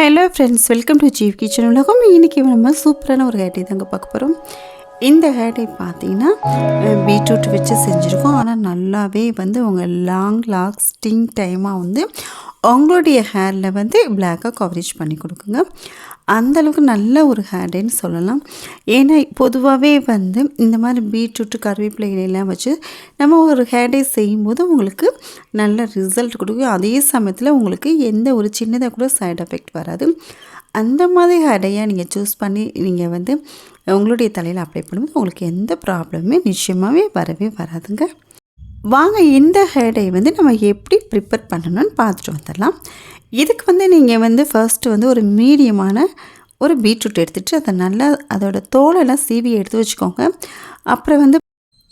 Hello friends welcome to Jeev kitchen உலகம். இன்றைக்கி நம்ம சூப்பரான ஒரு ஹேர் தாங்க பார்க்க போகிறோம் இந்த ஹேர் டை பார்த்தீங்கன்னா பீட்ரூட் வச்சு செஞ்சுருக்கோம். ஆனால் நல்லாவே வந்து உங்கள் லாங் லாஸ்டிங் டைமாக வந்து உங்களுடைய ஹேரில் வந்து பிளாக்காக கவரேஜ் பண்ணி கொடுக்குங்க. அந்தளவுக்கு நல்ல ஒரு ஹேர் சொல்லலாம். ஏன்னா பொதுவாகவே வந்து இந்த மாதிரி பீட்ரூட் கருவேப்பிலை இலையெல்லாம் வச்சு நம்ம ஒரு ஹேர் செய்யும்போது உங்களுக்கு நல்ல ரிசல்ட் கொடுக்கும். அதே சமயத்தில் உங்களுக்கு எந்த ஒரு சின்னதாக கூட சைட் எஃபெக்ட் வராது. அந்த மாதிரி ஹேடையாக நீங்கள் சூஸ் பண்ணி நீங்கள் வந்து உங்களுடைய தலையில் அப்ளை பண்ணும்போது உங்களுக்கு எந்த ப்ராப்ளமுமே நிச்சயமாகவே வரவே வராதுங்க. வாங்க இந்த ஹேடை வந்து நம்ம எப்படி ப்ரிப்பேர் பண்ணணும்னு பார்த்துட்டு வந்துடலாம். இதுக்கு வந்து நீங்கள் வந்து ஃபர்ஸ்ட்டு வந்து ஒரு மீடியமான ஒரு பீட்ரூட் எடுத்துகிட்டு அதை நல்லா அதோடய தோலெல்லாம் சீவி எடுத்து வச்சுக்கோங்க. அப்புறம் வந்து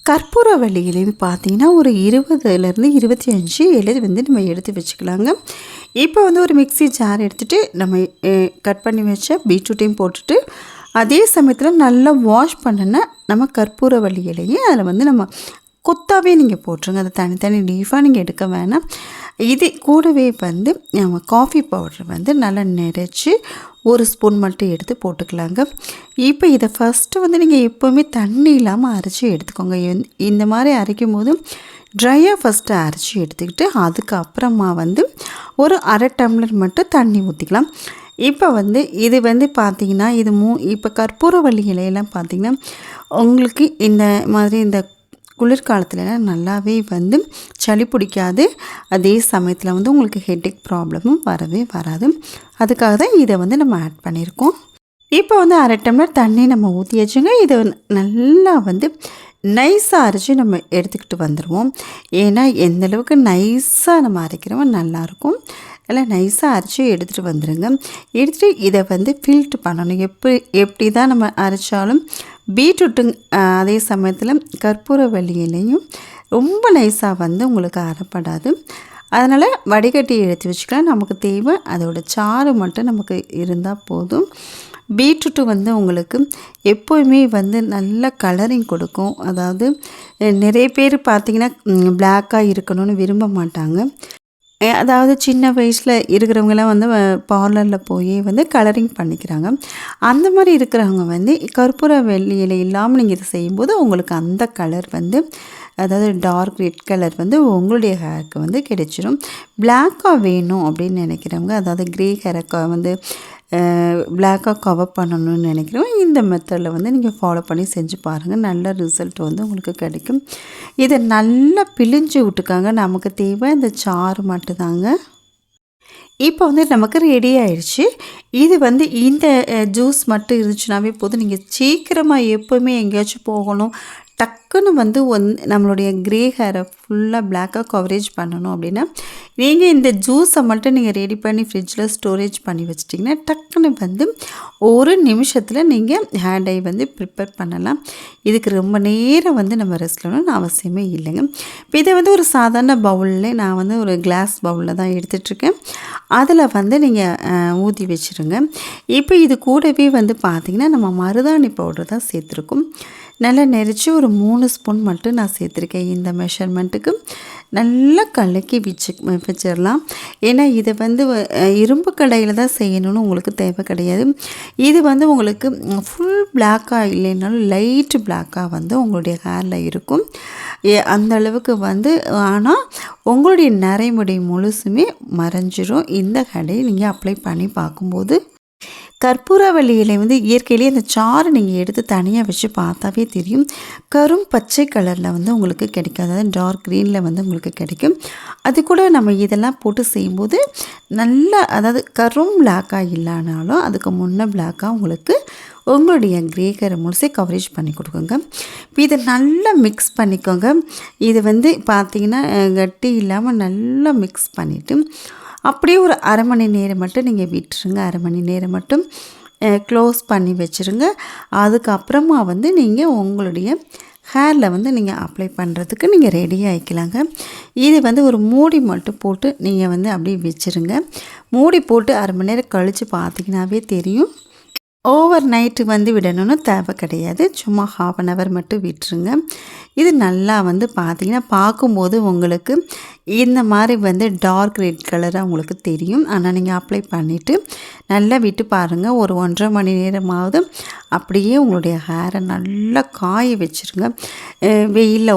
கற்பூர இலை பார்த்தீங்கன்னா ஒரு இருபதுலேருந்து இருபத்தி அஞ்சு இலை வந்து நம்ம எடுத்து வச்சுக்கலாங்க. இப்போ வந்து ஒரு மிக்ஸி ஜார் எடுத்துகிட்டு நம்ம கட் பண்ணி வச்ச பீட்ரூட்டையும் போட்டுட்டு அதே சமயத்தில் நல்லா வாஷ் பண்ணின நம்ம கற்பூரவள்ளி இலையை அதில் வந்து நம்ம கொத்தாவே நீங்கள் போட்டுருங்க. அதை தனித்தனி லீஃபாக நீங்கள் எடுக்க வேணாம். இது கூடவே வந்து நம்ம காஃபி பவுடர் வந்து நல்லா நெரைச்சி ஒரு ஸ்பூன் மட்டும் எடுத்து போட்டுக்கலாங்க. இப்போ இதை ஃபஸ்ட்டு வந்து நீங்கள் எப்போவுமே தண்ணி இல்லாமல் அரைச்சி எடுத்துக்கோங்க. இந்த- இந்த மாதிரி அரைக்கும் போது ட்ரையாக ஃபஸ்ட்டு அரைச்சி எடுத்துக்கிட்டு அதுக்கப்புறமா வந்து ஒரு அரை டம்ளர் மட்டும் தண்ணி ஊற்றிக்கலாம் இப்போ வந்து இது வந்து பார்த்தீங்கன்னா இது மூ இப்போ கற்பூரவள்ளி இலையெல்லாம் பார்த்தீங்கன்னா உங்களுக்கு இந்த மாதிரி இந்த குளிர்காலத்துலலாம் நல்லாவே வந்து சளி பிடிக்காது. அதே சமயத்தில் வந்து உங்களுக்கு ஹெட்டேக் ப்ராப்ளமும் வரவே வராது. அதுக்காக தான் இதை வந்து நம்ம ஆட் பண்ணியிருக்கோம். இப்போ வந்து அரை டம்ளர் தண்ணி நம்ம ஊற்றியாச்சுங்க இதை நல்லா வந்து நைஸாக அரைச்சி நம்ம எடுத்துக்கிட்டு வந்துடுவோம் ஏன்னா எந்தளவுக்கு நைஸாக நம்ம அரைக்கிறோமோ நல்லாயிருக்கும் எல்லாம் நைஸாக அரைச்சி எடுத்துகிட்டு வந்துடுங்க எடுத்துகிட்டு இதை வந்து ஃபில்ட்ரு பண்ணணும். எப்படி எப்படி தான் நம்ம அரைச்சாலும் பீட்ரூட்டுங் அதே சமயத்தில் கற்பூர இலையும் ரொம்ப நைஸாக வந்து உங்களுக்கு அரைப்படாது. அதனால் வடிகட்டி எடுத்து வச்சுக்கலாம். நமக்கு தேவை அதோடய சாறு மட்டும் நமக்கு இருந்தால் போதும். பீட்ரூட்டு வந்து உங்களுக்கு எப்போவுமே வந்து நல்ல கலரிங் கொடுக்கும். அதாவது நிறைய பேர் பார்த்திங்கன்னா பிளாக்காக இருக்கணும்னு விரும்ப மாட்டாங்க. அதாவது சின்ன வயசில் இருக்கிறவங்கலாம் வந்து பார்லரில் போய் வந்து கலரிங் பண்ணிக்கிறாங்க. அந்த மாதிரி இருக்கிறவங்க வந்து கற்பூர வெள்ளியில் இல்லாமல் நீங்கள் இதை செய்யும்போது உங்களுக்கு அந்த கலர் வந்து அதாவது டார்க் ரெட் கலர் வந்து உங்களுடைய ஹேருக்கு வந்து கிடைச்சிடும் பிளாக்காக வேணும் அப்படின்னு நினைக்கிறவங்க அதாவது க்ரே ஹேரை வந்து பிளாக்காக கவர் பண்ணணும்னு நினைக்கிறோம். இந்த மெத்தடில் வந்து நீங்கள் ஃபாலோ பண்ணி செஞ்சு பாருங்கள் நல்ல ரிசல்ட் வந்து உங்களுக்கு கிடைக்கும். இதை நல்லா பிழிஞ்சு விட்டுக்காங்க. நமக்கு தேவை இந்த சாறு மட்டும்தாங்க. இப்போ வந்து நமக்கு ரெடி ஆயிடுச்சு. இது வந்து இந்த ஜூஸ் மட்டும் இருந்துச்சுனாவே போதும். நீங்கள் சீக்கிரமாக எப்போவுமே எங்கேயாச்சும் போகணும். டக்குன்னு வந்து ஒன் நம்மளுடைய க்ரே ஹேரை ஃபுல்லாக பிளாக்காக கவரேஜ் பண்ணணும் அப்படின்னா நீங்கள் இந்த ஜூஸை மட்டும் நீங்கள் ரெடி பண்ணி ஃப்ரிட்ஜில் ஸ்டோரேஜ் பண்ணி வச்சிட்டிங்கன்னா டக்குன்னு வந்து ஒரு நிமிஷத்தில் நீங்கள் ஹேர் டை வந்து ப்ரிப்பேர் பண்ணலாம். இதுக்கு ரொம்ப நேரம் வந்து நம்ம ரெஸ்ட் பண்ணணும்னு அவசியமே இல்லைங்க. இப்போ இதை வந்து ஒரு சாதாரண பவுலில் நான் வந்து ஒரு கிளாஸ் பவுலில் தான் எடுத்துகிட்ருக்கேன் அதில் வந்து நீங்கள் ஊற்றி வச்சுருங்க. இப்போ இது கூடவே வந்து பார்த்திங்கன்னா நம்ம மருதாணி பவுடர் தான் சேர்த்துருக்கோம். நல்லா நெரிச்சு ஒரு மூணு ஸ்பூன் மட்டும் நான் சேர்த்துருக்கேன் இந்த மெஷர்மெண்ட்டுக்கு நல்லா கலக்கி வச்சு வச்சிடலாம். ஏன்னா இதை வந்து இரும்பு கடையில் தான் செய்யணும்னு உங்களுக்கு தேவை கிடையாது. இது வந்து உங்களுக்கு ஃபுல் பிளாக்காக இல்லைனாலும் லைட் பிளாக்காக வந்து உங்களுடைய ஹேரில் இருக்கும். ஏ- அந்த அளவுக்கு வந்து ஆனால் உங்களுடைய நரைமுடி முழுசுமே மறைஞ்சிரும். இந்த கடையை நீங்கள் அப்ளை பண்ணி பார்க்கும்போது கற்பூரவள்ளி வந்து இயற்கையிலேயே அந்த சாறு நீங்கள் எடுத்து தனியாக வச்சு பார்த்தாவே தெரியும். கரும் பச்சை கலரில் வந்து உங்களுக்கு கிடைக்கும். அதாவது டார்க் க்ரீனில் வந்து உங்களுக்கு கிடைக்கும். அது கூட நம்ம இதெல்லாம் போட்டு செய்யும்போது நல்லா அதாவது கரும் பிளாக்காக இல்லைனாலும் அதுக்கு முன்னே பிளாக்காக உங்களுக்கு உங்களுடைய கிரே கரை முழுசே கவரேஜ் பண்ணி கொடுக்குங்க. இப்போ இதை நல்லா மிக்ஸ் பண்ணிக்கோங்க. இது வந்து பார்த்திங்கன்னா கட்டி இல்லாமல் நல்லா மிக்ஸ் பண்ணிவிட்டு அப்படியே ஒரு அரை மணி நேரம் மட்டும் நீங்கள் விட்டுருங்க. அரை மணி நேரம் மட்டும் க்ளோஸ் பண்ணி வச்சுருங்க. அதுக்கப்புறமா வந்து நீங்கள் உங்களுடைய ஹேரில் வந்து நீங்கள் அப்ளை பண்ணுறதுக்கு நீங்கள் ரெடி ஆகிக்கலாங்க இது வந்து ஒரு மூடி மட்டும் போட்டு நீங்கள் வந்து அப்படியே வச்சுருங்க. மூடி போட்டு அரை மணி நேரம் கழித்து பார்த்தீங்கன்னாவே தெரியும். ஓவர் நைட்டு வந்து விடணும்னு தேவை கிடையாது. சும்மா ஹாஃப் அன் ஹவர் மட்டும் விட்டுருங்க. இது நல்லா வந்து பார்த்தீங்கன்னா பார்க்கும்போது உங்களுக்கு இந்த மாதிரி வந்து டார்க் ரெட் கலராக உங்களுக்கு தெரியும். ஆனால் நீங்கள் அப்ளை பண்ணிவிட்டு நல்லா விட்டு பாருங்கள் ஒரு ஒன்றரை மணி நேரமாவது அப்படியே உங்களுடைய ஹேரை நல்லா காய வச்சுருங்க. வெயிலில்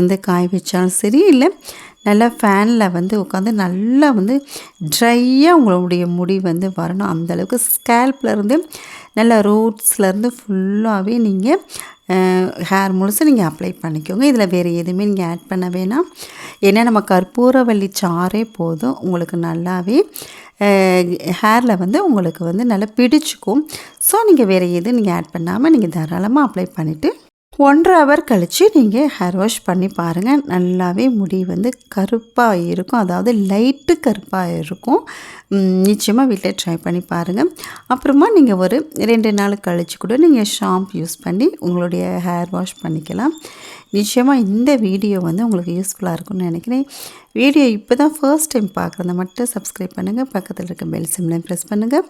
வந்து காய வச்சாலும் சரி இல்லை நல்லா ஃபேனில் வந்து உட்காந்து நல்லா வந்து ட்ரையாக உங்களுடைய முடி வந்து வரணும். அந்தளவுக்கு ஸ்கேல்ப்லேருந்து நல்லா ரூட்ஸ்லேருந்து ஃபுல்லாகவே நீங்கள் ஹேர் முழுசு நீங்கள் அப்ளை பண்ணிக்கோங்க. இதில் வேறு எதுவுமே நீங்கள் ஆட் பண்ண வேணாம். ஏன்னா நம்ம கற்பூரவள்ளி சாறே போதும். உங்களுக்கு நல்லாவே ஹேரில் வந்து உங்களுக்கு வந்து நல்லா பிடிச்சிக்கும். ஸோ நீங்கள் வேறு எதுவும் நீங்கள் ஆட் பண்ணாமல் நீங்கள் தாராளமாக அப்ளை பண்ணிவிட்டு ஒன்றரை ஹவர் கழித்து நீங்கள் ஹேர் வாஷ் பண்ணி பாருங்கள் நல்லாவே முடி வந்து கருப்பாக இருக்கும். அதாவது லைட்டு கருப்பாக இருக்கும். நிச்சயமாக வீட்டில் ட்ரை பண்ணி பாருங்கள் அப்புறமா நீங்கள் ஒரு ரெண்டு நாள் கழித்து கூட நீங்கள் ஷாம்பு யூஸ் பண்ணி உங்களுடைய ஹேர் வாஷ் பண்ணிக்கலாம். நிச்சயமாக இந்த வீடியோ வந்து உங்களுக்கு யூஸ்ஃபுல்லாக இருக்கும்னு நினைக்கிறேன். வீடியோ இப்போ தான் ஃபர்ஸ்ட் டைம் பார்க்குறத மட்டும் சப்ஸ்கிரைப் பண்ணுங்கள் பக்கத்தில் இருக்க பெல் சிம்லையும் ப்ரெஸ் பண்ணுங்கள்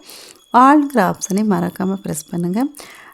ஆல்ங்கிற ஆப்ஷனையும் மறக்காமல் ப்ரெஸ் பண்ணுங்கள்